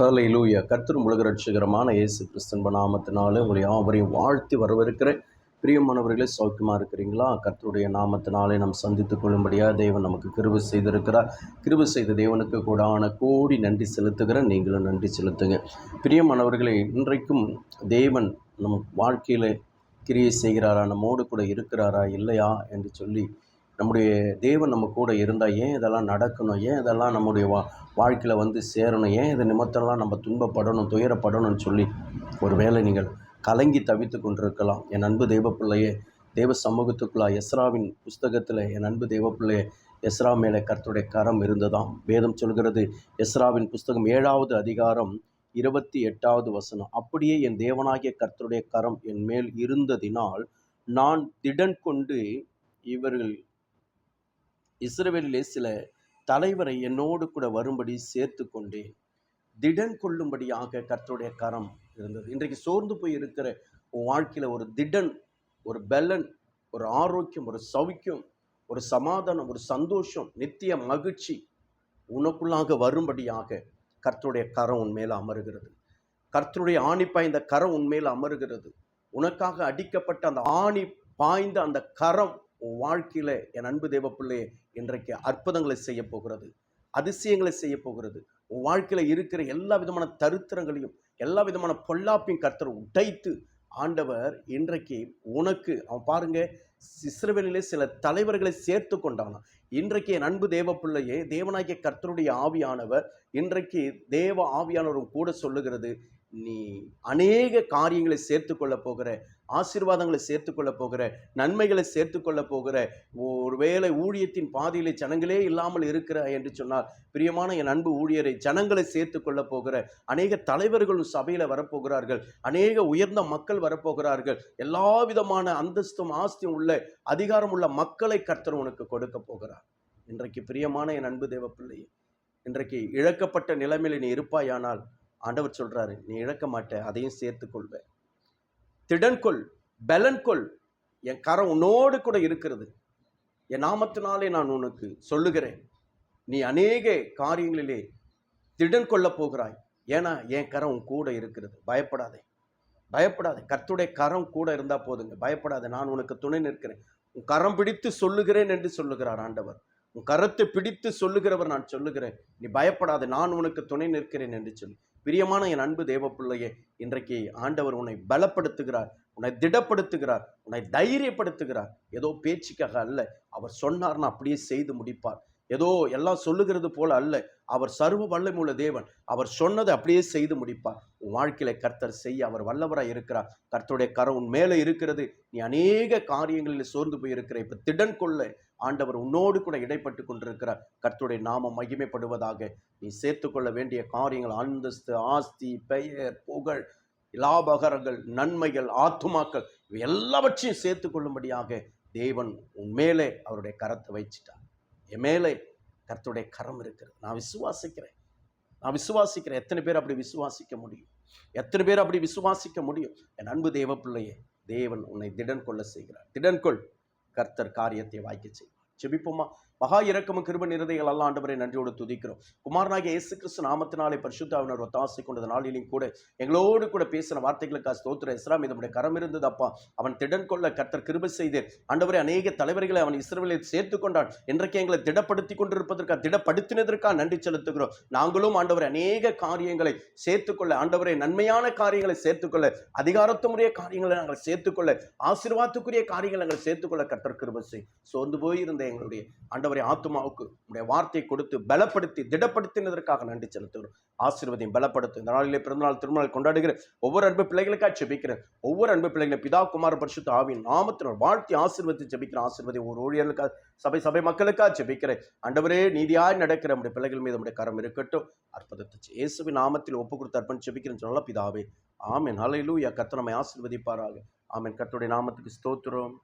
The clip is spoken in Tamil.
ஹalleluya கர்த்தர் உலக ரட்சகரமான இயேசு கிறிஸ்தன்ப நாமத்தினால உங்களை யாவரையும் வாழ்த்தி வரவிருக்கிற பிரியமானவர்களே சௌக்கியமாக இருக்கிறீங்களா? கர்த்தருடைய நாமத்தினாலே நாம் சந்தித்துக் கொள்ளும்படியாக தேவன் நமக்கு கிருவு செய்திருக்கிறார். கிருவு செய்த தேவனுக்கு கூடான கோடி நன்றி செலுத்துகிறேன். நீங்களும் நன்றி செலுத்துங்க. பிரியமானவர்களே இன்றைக்கும் தேவன் நம் வாழ்க்கையில் கிரியை செய்கிறாரா? நம்மோடு கூட இருக்கிறாரா? இல்லையா? என்று சொல்லி நம்முடைய தேவன் நம்ம கூட இருந்தால் ஏன் இதெல்லாம் நடக்கணும்? ஏன் இதெல்லாம் நம்முடைய வா வாழ்க்கையில் வந்து சேரணும்? ஏன் இதை நிமித்தம்லாம் நம்ம துன்பப்படணும் துயரப்படணும்னு சொல்லி ஒரு வேளை நீங்கள் கலங்கி தவித்து கொண்டிருக்கலாம். என் அன்பு தெய்வ பிள்ளையே தேவ சமூகத்துக்குள்ளா எஸ்ராவின் புஸ்தகத்தில் என் அன்பு தெய்வ பிள்ளையே எஸ்ரா மேலே கர்த்தருடைய கரம் இருந்ததாம். வேதம் சொல்கிறது எஸ்ராவின் புஸ்தகம் ஏழாவது அதிகாரம் இருபத்தி எட்டாவது வசனம். அப்படியே என் தேவனாகிய கர்த்தருடைய கரம் என் மேல் இருந்ததினால் நான் திடன் கொண்டு இவர்கள் இஸ்ரவேலிலே சில தலைவரை என்னோடு கூட வரும்படி சேர்த்து கொண்டேன் திடன் கொள்ளும்படியாக கர்த்தருடைய கரம் இருந்தது. இன்றைக்கு சோர்ந்து போய் இருக்கிற உன் வாழ்க்கையில் ஒரு திடன் ஒரு பெலன் ஒரு ஆரோக்கியம் ஒரு சௌக்கியம் ஒரு சமாதானம் ஒரு சந்தோஷம் நித்திய மகிழ்ச்சி உனக்குள்ளாக வரும்படியாக கர்த்தருடைய கரம் உன் மேல் அமருகிறது. கர்த்தருடைய ஆணி பாய்ந்த கரம் உன் அமருகிறது. உனக்காக அடிக்கப்பட்ட அந்த ஆணி பாய்ந்த அந்த கரம் வாழ்க்கையில் என் அன்பு தேவப்பிள்ளை இன்றைக்கு அற்புதங்களை செய்ய போகிறது. அதிசயங்களை செய்ய போகிறது. உன் வாழ்க்கையில் இருக்கிற எல்லா விதமான தருத்திரங்களையும் எல்லா விதமான பொல்லாப்பையும் கர்த்தர் உடைத்து ஆண்டவர் இன்றைக்கு உனக்கு அவன் பாருங்க இஸ்ரவேலிலே சில தலைவர்களை சேர்த்து கொண்டானா இன்றைக்கு என் அன்பு தேவ பிள்ளையே தேவனாகிய கர்த்தருடைய ஆவியானவர் இன்றைக்கு தேவ ஆவியானவரும் கூட சொல்லுகிறது நீ அநேக காரியங்களை சேர்த்து கொள்ள போகிற ஆசீர்வாதங்களை சேர்த்து கொள்ள போகிற நன்மைகளை சேர்த்து கொள்ள போகிற ஒருவேளை ஊழியத்தின் பாதையிலே ஜனங்களே இல்லாமல் இருக்கிற என்று சொன்னால் பிரியமான என் அன்பு ஊழியரை ஜனங்களை சேர்த்து கொள்ள போகிற அநேக தலைவர்களும் சபையில் வரப்போகிறார்கள் அநேக உயர்ந்த மக்கள் வரப்போகிறார்கள் எல்லா விதமான அந்தஸ்தும் ஆஸ்தியும் உள்ள அதிகாரம் உள்ள மக்களை கர்த்தர் உனக்கு கொடுக்க போகிறார். இன்றைக்கு பிரியமான என் அன்பு தேவ பிள்ளையே இன்றைக்கு இழக்கப்பட்ட நிலைமையில் நீ இருப்பாயானால் ஆண்டவர் சொல்கிறாரு நீ இழக்க மாட்ட அதையும் சேர்த்து கொள்வேன். திடன்கொள் பலன் கொள் என் கரம் உன்னோடு கூட இருக்கிறது. என் நாமத்தினாலே நான் உனக்கு சொல்லுகிறேன் நீ அநேக காரியங்களிலே திடன் கொள்ள போகிறாய். ஏன்னா என் கரம் உன் கூட இருக்கிறது. பயப்படாதே. பயப்படாதே. கர்த்துடைய கரம் கூட இருந்தால் போதுங்க. பயப்படாதே. நான் உனக்கு துணை நிற்கிறேன். உன் கரம் பிடித்து சொல்லுகிறேன் என்று சொல்லுகிறார் ஆண்டவர். உன் கரத்தை பிடித்து சொல்லுகிறவர் நான் சொல்லுகிறேன். நீ பயப்படாது நான் உனக்கு துணை நிற்கிறேன் என்று சொல்லி. பிரியமான என் அன்பு தேவ பிள்ளையே இன்றைக்கு ஆண்டவர் உன்னை பலப்படுத்துகிறார் உன்னை திடப்படுத்துகிறார் உன்னை தைரியப்படுத்துகிறார். ஏதோ பேச்சுக்காக அல்ல அவர் சொன்னார்னு அப்படியே செய்து முடிப்பார். ஏதோ எல்லாம் சொல்லுகிறது போல அல்ல. அவர் சர்வ வல்லமுள்ள தேவன். அவர் சொன்னதை அப்படியே செய்து முடிப்பார். உன் வாழ்க்கையில கர்த்தர் செய்ய அவர் வல்லவராக இருக்கிறார். கர்த்தருடைய கரம் உன் மேலே இருக்கிறது. நீ அநேக காரியங்களில் சோர்ந்து போயிருக்கிற. இப்போ திடன் கொள்ள. ஆண்டவர் உன்னோடு கூட இடைப்பட்டு கொண்டிருக்கிறார். கர்த்தருடைய நாமம் மகிமைப்படுவதாக. நீ சேர்த்துக்கொள்ள வேண்டிய காரியங்கள் அந்தஸ்து ஆஸ்தி பெயர் புகழ் லாபகரங்கள் நன்மைகள் ஆத்துமாக்கள் இவை எல்லாவற்றையும் சேர்த்து கொள்ளும்படியாக தேவன் உன் மேலே அவருடைய கரத்தை வச்சிட்டார். என் மேலே கர்த்தருடைய கரம் இருக்கிறது. நான் விசுவாசிக்கிறேன். நான் விசுவாசிக்கிறேன். எத்தனை பேர் அப்படி விசுவாசிக்க முடியும்? எத்தனை பேர் அப்படி விசுவாசிக்க முடியும்? என் அன்பு தேவ பிள்ளையே தேவன் உன்னை திடன் கொள்ள செய்கிறார். திடன் கொள் கர்த்தர் காரியத்தை வாய்க்க செய்வார். செபிப்போமா மகா இறக்கமும் கிருப நிறதைகள் அல்ல ஆண்டவரை நன்றியோடு துதிக்கிறோம். குமாரனாகிய இயேசு கிறிஸ்து நாமத்தினாலே பரிசுத்தாவினர் ஒத்தாசை கொண்டது நாளிலும் கூட எங்களோடு கூட பேசின வார்த்தைகளுக்காக ஸ்தோத்திர இஸ்லாம் இதனுடைய கரம் இருந்தது அப்பா. அவன் திடன் கொள்ள கர்த்தர் கிருப செய்தேன் ஆண்டவரை அநேக தலைவர்களை அவன் இஸ்ரேலில் சேர்த்து கொண்டான். இன்றைக்கு எங்களை திடப்படுத்தி கொண்டிருப்பதற்காக திடப்படுத்தினதற்காக நன்றி செலுத்துகிறோம். நாங்களும் ஆண்டவரை அநேக காரியங்களை சேர்த்துக்கொள்ள ஆண்டவரை நன்மையான காரியங்களை சேர்த்துக்கொள்ள அதிகாரத்துமுறைய காரியங்களை நாங்கள் சேர்த்துக்கொள்ள ஆசீர்வாதத்துக்குரிய காரியங்களை நாங்கள் சேர்த்துக்கொள்ள கர்த்தர் கிருப செய். சோர்ந்து போயிருந்த எங்களுடைய ஆண்டவர் ஆத்துமாவுக்கு உடைய வார்த்தை கொடுத்து பலப்படுத்தி திடப்படுத்தினதற்காக நன்றி செலுத்துகிறோம். ஆசீர்வதியும் பலப்படுத்தும். இந்த நாளிலே பிறந்தநாள் திருமணம் கொண்டாடுகிற ஒவ்வொரு அன்பு பிள்ளைகளுக்காக ஜெபிக்கிறேன் ஒவ்வொரு அன்பு பிள்ளைகளை பிதா குமார பரிசுத்த ஆவியின் நாமத்தினர் வாழ்த்தி ஆசீர்வதி ஜெபிக்கிற ஆசீர்வதி ஒரு ஊழியர்களுக்காக சபை சபை மக்களுக்காக செபிக்கிறேன் ஆண்டவரே நீதியாய் நடக்கிற நம்முடைய பிள்ளைகள் மீது நம்முடைய கரம் இருக்கட்டும். அற்புதத்தை இயேசுவின் நாமத்தில் ஒப்பு கொடுத்து அர்ப்பணி செபிக்கிறேன் சொல்லலாம் பிதாவே. ஆமேன். அலையிலூயா கத்த நம்மை ஆசீர்வதிப்பாராக. ஆமேன். கத்துடைய நாமத்துக்கு ஸ்தோத்திரம்.